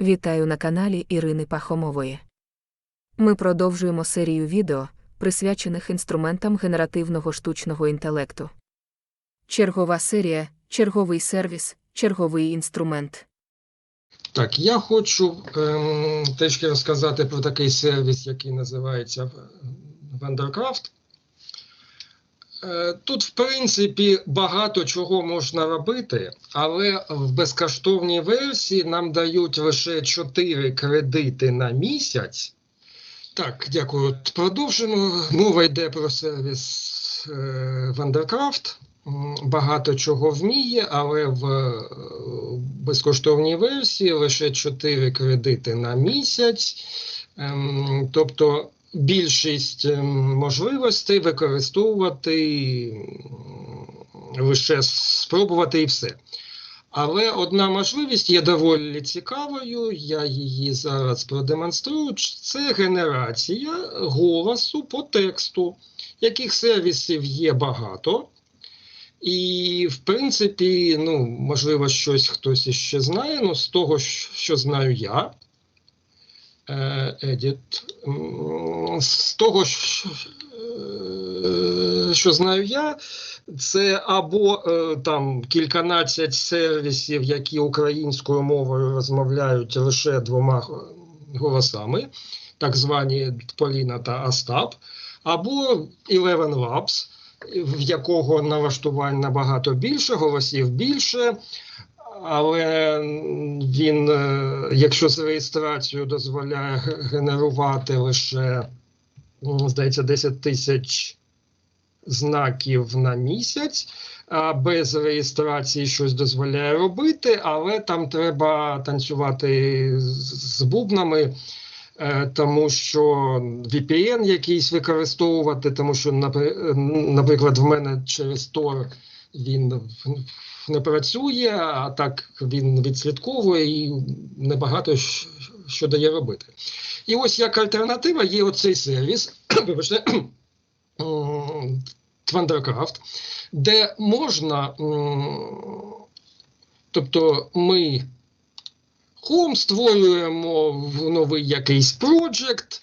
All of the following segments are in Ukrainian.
Вітаю на каналі Ірини Пахомової. Ми продовжуємо серію відео, присвячених інструментам генеративного штучного інтелекту. Чергова серія, черговий сервіс, черговий інструмент. Так, я хочу ем, трішки розказати про такий сервіс, який називається Wondercraft. Е, Тут, в принципі, багато чого можна робити, але в безкоштовній версії нам дають лише 4 кредити на місяць. Так, дякую. Продовжимо. Мова йде про сервіс е. М, Багато чого вміє, але в е, безкоштовній версії лише 4 кредити на місяць. Ем, Тобто більшість ем, можливостей використовувати лише спробувати і все. Але одна можливість є доволі цікавою, я її зараз продемонструю. Це генерація голосу по тексту, яких сервісів є багато. І, в принципі, ну, можливо, щось хтось іще знає, ну, з того, що знаю я. Е. М, З того, що, е, знаю я, це або е, там кільканадцять сервісів, які українською мовою розмовляють лише двома голосами, так звані Поліна та Остап, або Eleven Labs, в якого налаштувань набагато більше, голосів більше. Але він, е, якщо з реєстрацією дозволяє генерувати лише, здається, 10 тисяч знаків на місяць, а без реєстрації щось дозволяє робити, але там треба танцювати з бубнами. е, Тому що VPN якийсь використовувати, тому що, напри- наприклад, в мене через Tor він не працює, а так він відслідковує і небагато що дає робити. І ось як альтернатива є оцей сервіс, вибачте, Wondercraft, де можна, тобто ми Home створюємо новий якийсь проджект,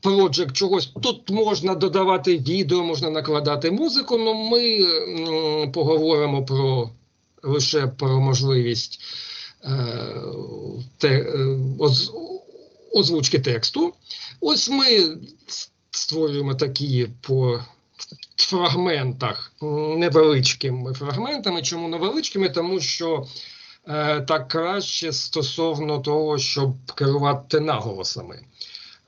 проджект чогось. Тут можна додавати відео, можна накладати музику, але ми м, поговоримо про лише про можливість е, те, е, оз, озвучки тексту. Ось ми створюємо такі по фрагментах, невеличкими фрагментами. Чому невеличкими? Тому що е, так краще стосовно того, щоб керувати наголосами.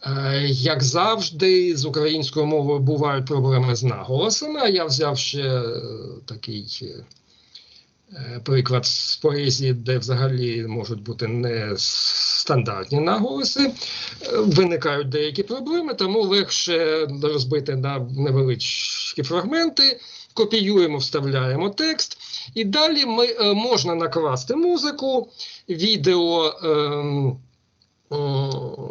Е, Як завжди, з українською мовою бувають проблеми з наголосами, я взяв ще е, такий е, приклад з поезії, де взагалі можуть бути не стандартні наголоси. Е, Виникають деякі проблеми, тому легше розбити на невеличкі фрагменти, копіюємо, вставляємо текст, і далі ми, е, можна накласти музику, відео. М,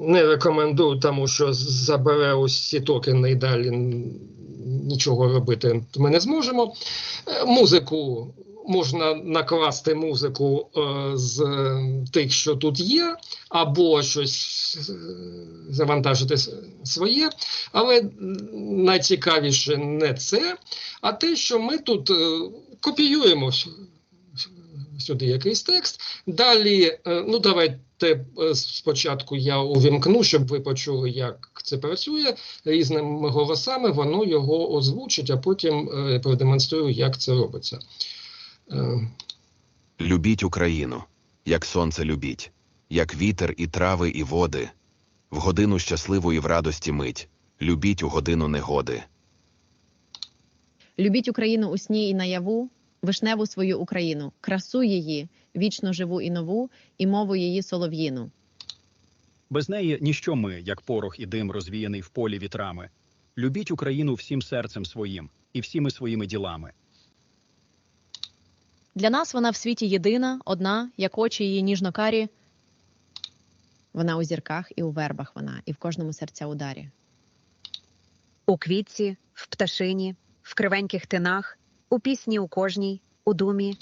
Не рекомендую, тому що забере усі токени і далі нічого робити ми не зможемо. Е, Музику можна накласти музику е, з тих, що тут є, або щось е, завантажити своє. Але найцікавіше не це, а те, що ми тут копіюємо сюди якийсь текст. Далі, ну давайте е, спочатку я увімкну, щоб ви почули, як це працює різними голосами, воно його озвучить, а потім е, продемонструю, як це робиться. Е, Любіть Україну, як сонце любіть, як вітер і трави і води, в годину щасливу і в радості мить, любіть у годину негоди. Любіть Україну у сні і наяву, вишневу свою Україну, красу її, вічно живу і нову, і мову її солов'їну. Без неї ніщо ми, як порох і дим, розвіяний в полі вітрами. Любіть Україну всім серцем своїм і всіми своїми ділами. Для нас вона в світі єдина, одна, як очі її ніжно-карі. Вона у зірках і у вербах вона, і в кожному серця ударі. У квітці, в пташині, в кривеньких тинах, у пісні у кожній, у думі,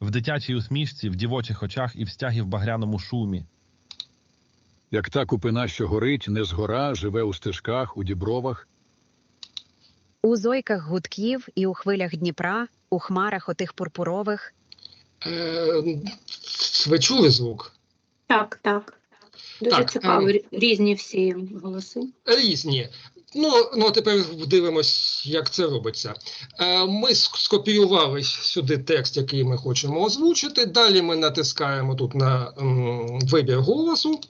в дитячій усмішці, в дівочих очах і в стягі в багряному шумі. Як та купина, що горить, не згора, живе у стежках, у дібровах, У зойках гудків і у хвилях Дніпра, у хмарах отих пурпурових, Е, ви чули звук? Так, так. Дуже Так, цікаво, ем. різні всі голоси. Різні. Ну, ну тепер дивимось, як це робиться. Е, Ми скопіювали сюди текст, який ми хочемо озвучити. Далі ми натискаємо тут на вибір голосу,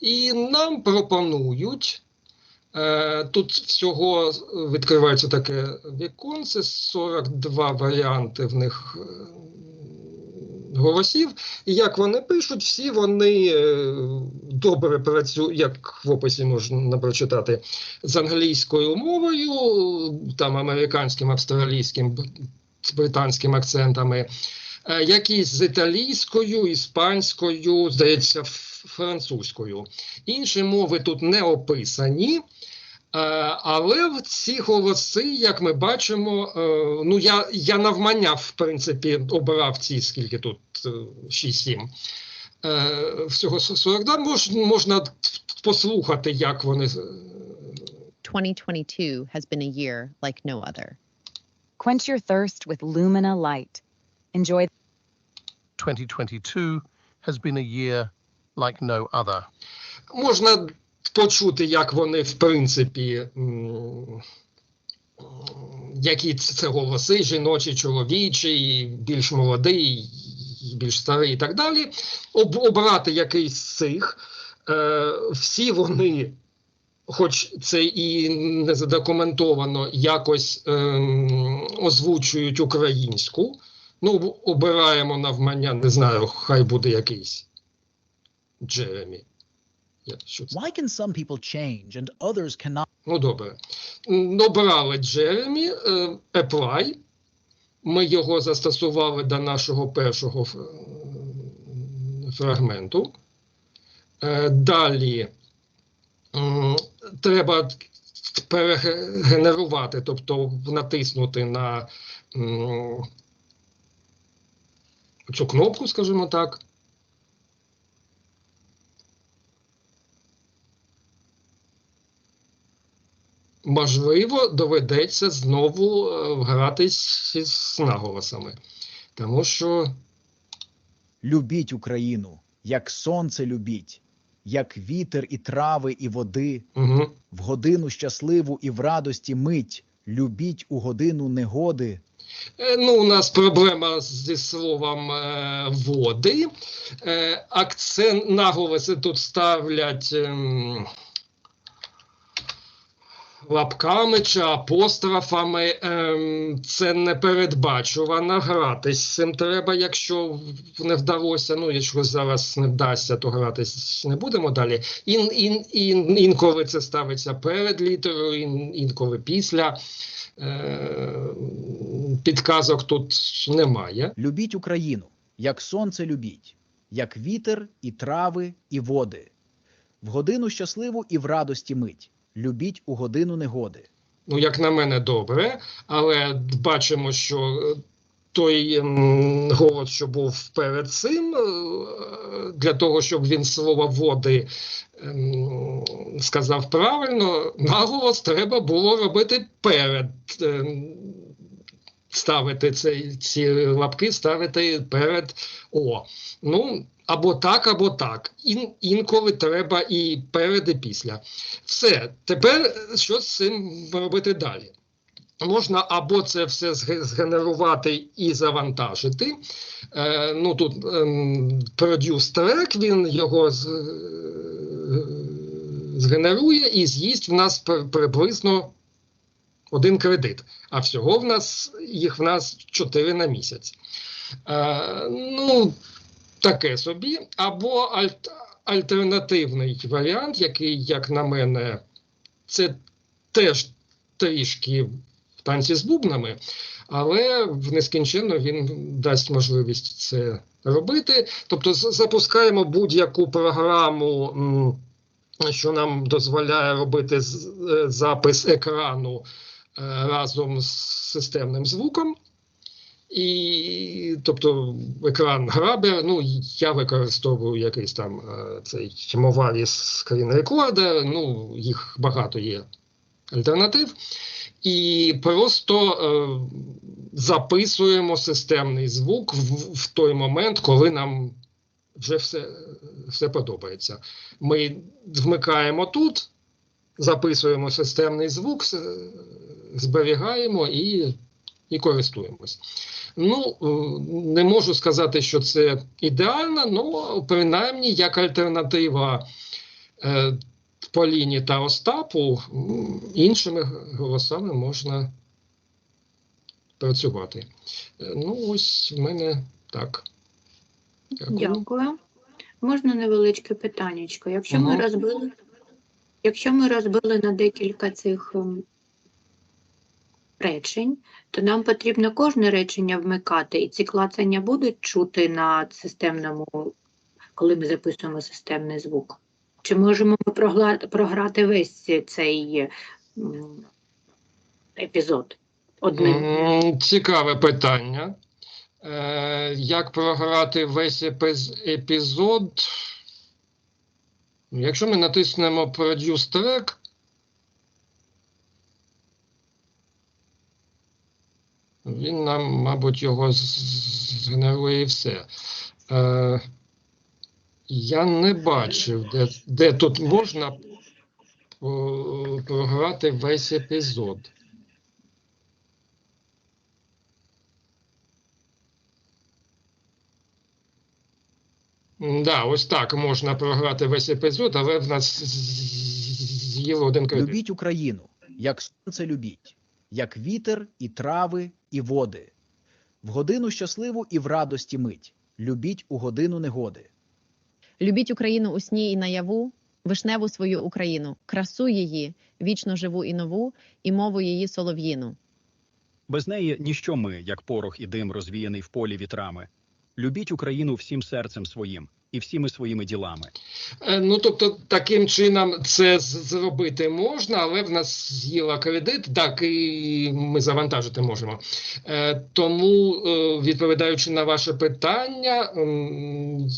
і нам пропонують. Е, Тут всього відкривається таке віконце, 42 варіанти в них е, голосів. І як вони пишуть, всі вони е, добре працюють, як в описі можна прочитати, з англійською мовою, там американським, австралійським, з британським акцентами, е, якісь з італійською, іспанською, здається, французькою. Інші мови тут не описані. Е, Але в ці голоси, як ми бачимо, е, ну я, я навмання, в принципі, обирав ці, скільки тут е, 6-7. Е, Всього 42 мож, можна послухати, як вони. е, 2022 has been a year like no other. Quench your thirst with Lumina Light. Enjoy 2022 has been a year like no other. Можна почути, як вони, в принципі, які це голоси, жіночі, чоловічі, більш молодий, більш старий і так далі. Об, обрати якийсь з цих. Е, всі вони, хоч це і не задокументовано, якось ем, озвучують українську. Ну, обираємо навмання, не знаю, хай буде якийсь Джеремі. Why can some people change and others cannot? Ну, добре. М, Обрали Джеремі, е, Apply. Ми його застосували до нашого першого е, фрагменту. Е, Далі треба перегенерувати, тобто натиснути на цю кнопку, скажімо так. Можливо, доведеться знову е, гратись з наголосами. Тому що Любіть Україну, як сонце любіть, як вітер і трави і води, угу, в годину щасливу і в радості мить, любіть у годину негоди. Е, Ну, у нас проблема зі словом е, води. Е, акцент наголоси тут ставлять ем, лапками чи апострофами. Ем, це не передбачувано. Гратись з цим треба, якщо не вдалося. Ну, якщо зараз не вдасться, то гратись не будемо далі. Ін, ін, ін, інколи це ставиться перед літерою, ін, інколи після. Е, підказок тут немає. Любіть Україну, як сонце любіть, як вітер і трави і води. В годину щасливу і в радості мить, любіть у годину негоди. Ну, як на мене, добре, але бачимо, що е, той м, голос, що був перед цим, е, для того, щоб він слово води ем, сказав правильно, наголос треба було робити перед. ем, Ставити цей, ці лапки, ставити перед О. Ну, або так, або так. Ін, інколи треба і перед, і після. Все. Тепер е, що з цим робити далі? Можна або це все згенерувати і завантажити. Е, ну тут ем, produce track, він його з, е, згенерує і з'їсть в нас приблизно один кредит. А всього в нас їх в нас 4 на місяць. Е, ну, таке собі. Або альт, альтернативний варіант, який, як на мене, це теж трішки в танці з бубнами, але в нескінченно він дасть можливість це робити. Тобто запускаємо будь-яку програму, що нам дозволяє робити е, запис екрану е, разом з системним звуком. І, тобто, екран грабер, ну, я використовую якийсь там е, цей Movavi Screen Recorder, ну, їх багато є альтернатив. І просто е, записуємо системний звук в, в той момент, коли нам вже все, все подобається. Ми вмикаємо тут, записуємо системний звук, зберігаємо і, і користуємось. Ну, е, не можу сказати, що це ідеально, але принаймні як альтернатива е, Поліні та Остапу, іншими голосами можна працювати. Е, Ну, ось в мене так. Дякую. Дякую. Можна невеличке питаннячко. Якщо ми розбили, якщо ми розбили на декілька цих речень, то нам потрібно кожне речення вмикати, і ці клацання будуть чути на системному, коли ми записуємо системний звук. Чи можемо ми програти весь цей епізод одним? Цікаве питання. Е, як програти весь епізод? Якщо ми натиснемо Produce Track, він нам, мабуть, його згенерує і все. Е, я не бачив, де, де тут можна програти весь епізод. Да, ось так можна програти весь епізод, але в нас з'їло один кредит. Любіть Україну, як сонце любіть, як вітер і трави, і води. В годину щасливу і в радості мить. Любіть у годину негоди. Любіть Україну у сні і наяву, вишневу свою Україну, красу її, вічно живу і нову, і мову її солов'їну. Без неї ніщо ми, як порох і дим, розвіяний в полі вітрами. Любіть Україну всім серцем своїм і всіми своїми ділами. Е, Ну, тобто, таким чином це зробити можна, але в нас з'їла кредит, так і ми завантажити можемо. Е, Тому, е, відповідаючи на ваше питання,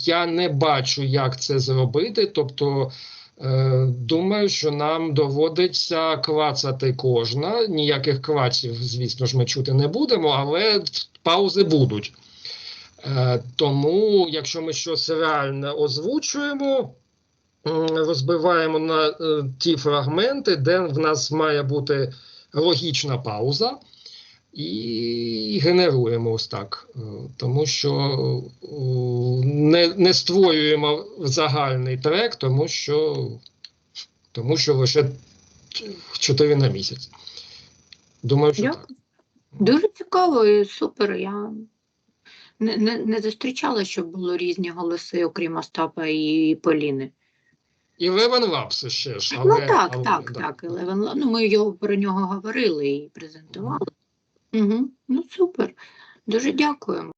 я не бачу, як це зробити. Тобто, думаю, що нам доводиться клацати кожна. Ніяких клаців, звісно ж, ми чути не будемо, але паузи будуть. Е, Тому, якщо ми щось реально озвучуємо, розбиваємо на е, ті фрагменти, де в нас має бути логічна пауза, і генеруємо ось так. Е, Тому що не, не створюємо загальний трек, тому що, тому що лише 4 на місяць. Думаю, що так. Дуже цікаво і супер. Я не, не, не зустрічала, щоб було різні голоси, окрім Остапа і Поліни. І Левен Лапс ще ж. ну але- так, але, так, да. так. Левен Lab, ну, ми його про нього говорили і презентували. Угу. Ну супер. Дуже дякуємо.